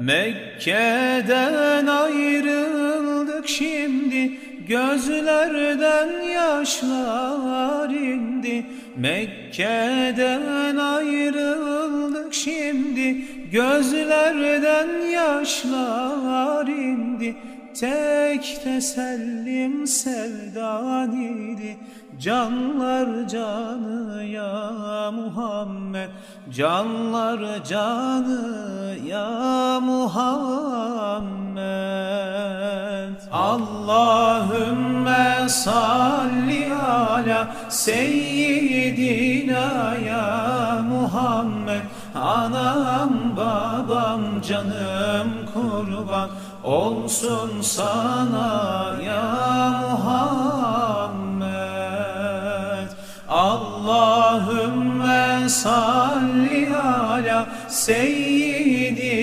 Mekke'den ayrıldık şimdi Gözlerden yaşlar indi. Mekke'den ayrıldık şimdi Gözlerden yaşlar indi. Tek tesellim sevdan idi Canlar canı ya Muhammed. Canlar canı ya Muhammed. Allahümme salli ala seyyidina ya Muhammed. Anam babam canım kurban olsun sana ya Muhammed. Allahümme salli ala seyyidina